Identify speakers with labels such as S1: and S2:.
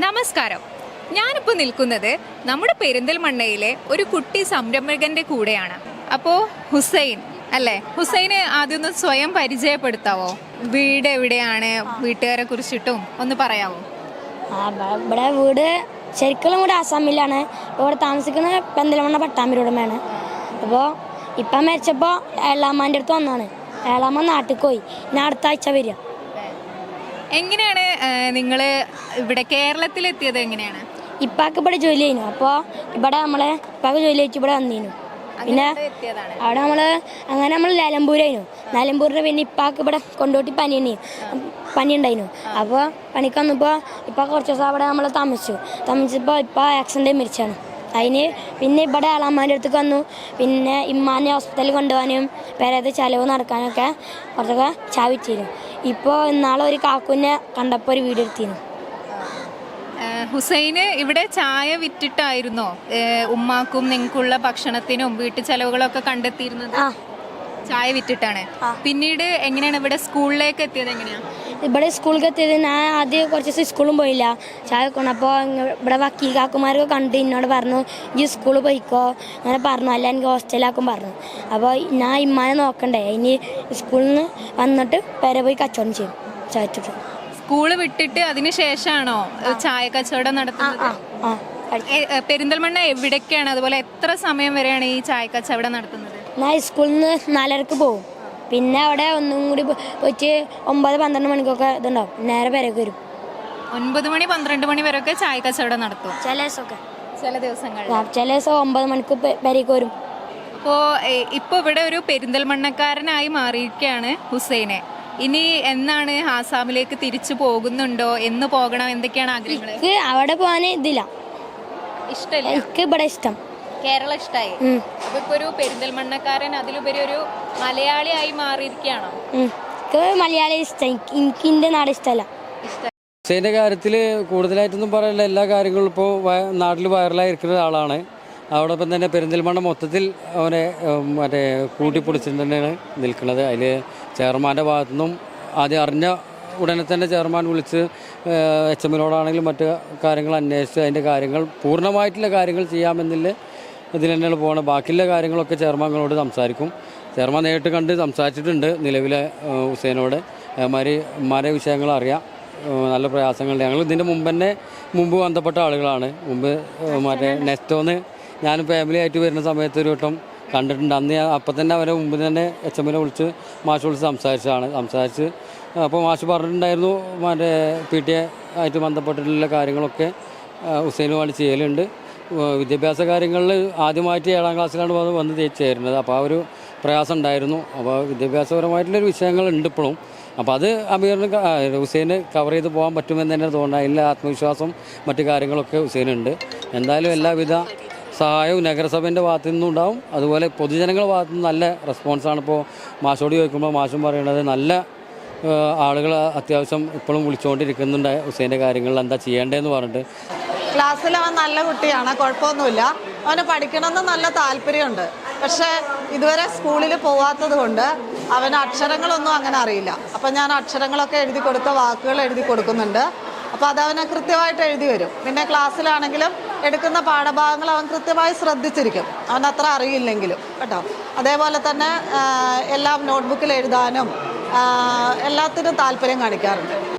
S1: നമസ്കാരം. ഞാനിപ്പോൾ നിൽക്കുന്നത് നമ്മുടെ പെരിന്തൽമണ്ണയിലെ ഒരു കുട്ടി സംരംഭകന്റെ കൂടെയാണ്. അപ്പോൾ ഹുസൈൻ അല്ലേ? ഹുസൈനെ ആദ്യം ഒന്ന് സ്വയം പരിചയപ്പെടുത്താവോ? വീട് എവിടെയാണ്? വീട്ടുകാരെ കുറിച്ചിട്ടും ഒന്ന്
S2: പറയാമോ ഇവിടെ വീട് ശരിക്കും കൂടെ ആസാമിലാണ്. ഇവിടെ താമസിക്കുന്നത് പെന്തലമണ്ണ പട്ടാമ്പിരുടമയാണ് അപ്പോൾ ഇപ്പം മരിച്ചപ്പോൾ ഏളാമാന്റെ അടുത്ത് വന്നാണ് ഏളാമ്മ നാട്ടിൽ പോയി. ഞാൻ അടുത്ത ആഴ്ച വരിക.
S1: എങ്ങനെയാണ് നിങ്ങൾ ഇവിടെ കേരളത്തിലെത്തിയത് എങ്ങനെയാണ്?
S2: ഇപ്പാക്ക് ഇവിടെ ജോലി ചെയ്യുന്നു അപ്പോൾ ഇവിടെ നമ്മളെ ഇപ്പാക്ക് ജോലി വെച്ച് ഇവിടെ വന്നിരുന്നു പിന്നെ അവിടെ നമ്മൾ അങ്ങനെ നമ്മൾ നിലമ്പൂരായിരുന്നു നിലമ്പൂരിന് പിന്നെ ഇപ്പാക്ക് ഇവിടെ കൊണ്ടോട്ടി പനി പനി ഉണ്ടായിരുന്നു അപ്പോൾ പണിക്ക് വന്നപ്പോൾ ഇപ്പം കുറച്ച് ദിവസം അവിടെ നമ്മൾ താമസിച്ചു. താമസിച്ചപ്പോൾ ഇപ്പം ആക്സിഡന്റ് മരിച്ചാണ് അതിന് പിന്നെ ഇവിടെ ആളമ്മാന്റെ അടുത്തേക്ക് വന്നു. പിന്നെ ഇമ്മാനെ ഹോസ്പിറ്റലിൽ കൊണ്ടുപോകാനും പേരത് ചിലവ് നടക്കാനൊക്കെ കുറച്ചൊക്കെ ചാവിച്ചിരുന്നു ഇപ്പോൾ ഇന്നാളെ ഒരു കാക്കുവിനെ കണ്ടപ്പോൾ ഒരു വീഡിയോ എടുത്തിരുന്നു.
S1: ഹുസൈന് ഇവിടെ ചായ വിറ്റിട്ടായിരുന്നോ? ഉമ്മാക്കും നിങ്ങൾക്കുള്ള ഭക്ഷണത്തിനും വീട്ടു ചെലവുകളൊക്കെ കണ്ടെത്തിയിരുന്നത്? ചായ വിറ്റിട്ടാണ്. പിന്നീട് എങ്ങനെയാണ് ഇവിടെ സ്കൂളിലേക്ക് എത്തിയത് എങ്ങനെയാ?
S2: ഇവിടെ സ്കൂളിൽ എത്തിയത് ഞാൻ ആദ്യം കുറച്ച് ദിവസം സ്കൂളും പോയില്ല. ചായ വെക്കണം. അപ്പോൾ ഇവിടെ വക്കീൽ കാക്കുമാരൊക്കെ കണ്ട് എന്നോട് പറഞ്ഞു ഈ സ്കൂളിൽ പോയിക്കോ. അങ്ങനെ പറഞ്ഞു. അല്ല എനിക്ക് ഹോസ്റ്റലാക്കും പറഞ്ഞു. അപ്പോൾ ഞാൻ ഇമ്മാനെ നോക്കണ്ടേ. ഇനി സ്കൂളിൽ നിന്ന് വന്നിട്ട് പേരെ പോയി കച്ചവടം ചെയ്യും. ചായച്ചിട്ട്
S1: സ്കൂൾ വിട്ടിട്ട് അതിന് ശേഷമാണോ ചായ കച്ചവടം നടത്തുന്നത്? പെരിന്തൽമണ്ണ എവിടേക്കാണ്? അതുപോലെ എത്ര സമയം വരെയാണ് ഈ ചായ കച്ചവടം നടത്തുന്നത്?
S2: ഞാൻ സ്കൂളിൽ നിന്ന് നാലരക്ക് പോകും. പിന്നെ അവിടെ ഒന്നും കൂടി വെച്ച് ഒമ്പത് പന്ത്രണ്ട് മണിക്കൊക്കെ ഇതുണ്ടാവും. നേരെ പേരൊക്കെ വരും.
S1: ഒൻപത് മണി പന്ത്രണ്ട് മണി വരെയൊക്കെ ചായ കച്ചവടം നടത്തും.
S2: ചില ദിവസമൊക്കെ.
S1: ചില ദിവസങ്ങളിൽ
S2: ആ, ചില ദിവസം ഒമ്പത് മണിക്ക് പേരൊക്കെ പേരേക്ക് വരും.
S1: അപ്പോൾ ഇപ്പോൾ ഇവിടെ ഒരു പെരിന്തൽമണ്ണക്കാരനായി മാറിയിരിക്കുകയാണ് ഹുസൈനെ. ഇനി എന്നാണ് ആസാമിലേക്ക് തിരിച്ചു പോകുന്നുണ്ടോ? എന്ന് പോകണം എന്തൊക്കെയാണ് ആഗ്രഹങ്ങൾ
S2: അവിടെ പോകാൻ ഇതില്ല.
S1: ഇഷ്ടമില്ല.
S2: എനിക്ക് ഇവിടെ ഇഷ്ടം.
S1: കേരളം ഇഷ്ടമായി. അപ്പൊ ഇപ്പൊ ഒരു പെരിന്തൽമണ്ണക്കാരൻ അതിലുപരി ഒരു മലയാളിയായി മാറിയിരിക്കുകയാണോ?
S2: മലയാളി ഇഷ്ടം. എനിക്ക് എന്റെ നാട് ഇഷ്ടമല്ല
S1: ഇഷ്ടം
S3: ഹുസൈന്റെ കാര്യത്തിൽ കൂടുതലായിട്ടൊന്നും പറയാനില്ല എല്ലാ കാര്യങ്ങളും ഇപ്പോൾ നാട്ടിൽ വൈറലായിരിക്കുന്ന ഒരാളാണ്. അതോടൊപ്പം തന്നെ പെരിന്തൽമണ്ണ മൊത്തത്തിൽ അവനെ മറ്റേ കൂട്ടിപ്പൊടിച്ചിട്ട് തന്നെയാണ് നിൽക്കുന്നത്. അതിൽ ചെയർമാന്റെ ഭാഗത്തുനിന്നും ആദ്യം അറിഞ്ഞ ഉടനെ തന്നെ ചെയർമാൻ വിളിച്ച് എച്ച് എമ്മിനോടാണെങ്കിലും മറ്റ് കാര്യങ്ങൾ അന്വേഷിച്ച് അതിന്റെ കാര്യങ്ങൾ പൂർണമായിട്ടുള്ള കാര്യങ്ങൾ ചെയ്യാമെന്നില്ല ഇതിൽ തന്നെയാണ് പോകുന്നത് ബാക്കിയുള്ള കാര്യങ്ങളൊക്കെ ചെയർമാനോട് സംസാരിക്കും. ചെയർമാൻ നേരിട്ട് കണ്ട് സംസാരിച്ചിട്ടുണ്ട് നിലവിലെ ഹുസൈനോട്. അതേമാതിരി മാരെ വിഷയങ്ങൾ അറിയാം. നല്ല പ്രയാസങ്ങളുണ്ട്. ഞങ്ങൾ ഇതിന്റെ മുമ്പ് തന്നെ മുമ്പ് ബന്ധപ്പെട്ട ആളുകളാണ്. മുമ്പ് മറ്റേ നെസ്റ്റോന്ന് ഞാൻ ഫാമിലി ആയിട്ട് വരുന്ന സമയത്ത് ഒരു വട്ടം കണ്ടിട്ടുണ്ട്. അന്ന് ഞാൻ അപ്പം തന്നെ അവരെ മുമ്പ് തന്നെ എച്ച് എമ്മിനെ വിളിച്ച് മാഷ് വിളിച്ച് സംസാരിച്ചതാണ്. സംസാരിച്ച് അപ്പോൾ മാഷ് പറഞ്ഞിട്ടുണ്ടായിരുന്നു മറ്റേ പി ടി എ ആയിട്ട് ബന്ധപ്പെട്ടിട്ടുള്ള കാര്യങ്ങളൊക്കെ ഹുസൈനുമായിട്ട് ചെയ്യലുണ്ട്. വിദ്യാഭ്യാസ കാര്യങ്ങളിൽ ആദ്യമായിട്ട് ഏഴാം ക്ലാസ്സിലാണ് വന്ന് വന്ന് ചേരുന്നത്. അപ്പോൾ ആ ഒരു പ്രയാസം ഉണ്ടായിരുന്നു. അപ്പോൾ വിദ്യാഭ്യാസപരമായിട്ടുള്ളൊരു വിഷയങ്ങളുണ്ട് ഇപ്പോഴും. അപ്പോൾ അത് അമീറിന് ഹുസൈന് കവർ ചെയ്ത് പോകാൻ പറ്റുമെന്ന് തന്നെ തോന്നുന്നത് അതിൽ ആത്മവിശ്വാസം മറ്റു കാര്യങ്ങളൊക്കെ ഹുസൈനുണ്ട്. എന്തായാലും എല്ലാവിധ സഹായവും നഗരസഭേന്റെ ഭാഗത്തു നിന്നും ഉണ്ടാവും. അതുപോലെ പൊതുജനങ്ങളുടെ ഭാഗത്തു നിന്ന് നല്ല റെസ്പോൺസാണ് ഇപ്പോൾ മാഷോട് ചോദിക്കുമ്പോൾ മാഷും പറയുന്നത് നല്ല ആളുകൾ അത്യാവശ്യം ഇപ്പോഴും വിളിച്ചുകൊണ്ടിരിക്കുന്നുണ്ട് ഹുസൈന്റെ കാര്യങ്ങളിൽ എന്താ ചെയ്യേണ്ടതെന്ന് പറഞ്ഞിട്ട്.
S4: ക്ലാസ്സിൽ അവൻ നല്ല കുട്ടിയാണ് കുഴപ്പമൊന്നുമില്ല. അവന് പഠിക്കണമെന്ന് നല്ല താല്പര്യമുണ്ട്. പക്ഷേ ഇതുവരെ സ്കൂളിൽ പോവാത്തത് കൊണ്ട് അവന് അക്ഷരങ്ങളൊന്നും അങ്ങനെ അറിയില്ല. അപ്പം ഞാൻ അക്ഷരങ്ങളൊക്കെ എഴുതി കൊടുത്ത വാക്കുകൾ എഴുതി കൊടുക്കുന്നുണ്ട്. അപ്പോൾ അതവന് കൃത്യമായിട്ട് എഴുതി വരും. പിന്നെ ക്ലാസ്സിലാണെങ്കിലും എടുക്കുന്ന പാഠഭാഗങ്ങൾ അവൻ കൃത്യമായി ശ്രദ്ധിച്ചിരിക്കും. അവൻ അത്ര അറിയില്ലെങ്കിലും കേട്ടോ. അതേപോലെ തന്നെ എല്ലാം നോട്ട്ബുക്കിൽ എഴുതാനും എല്ലാത്തിനും താല്പര്യം കാണിക്കാറുണ്ട്.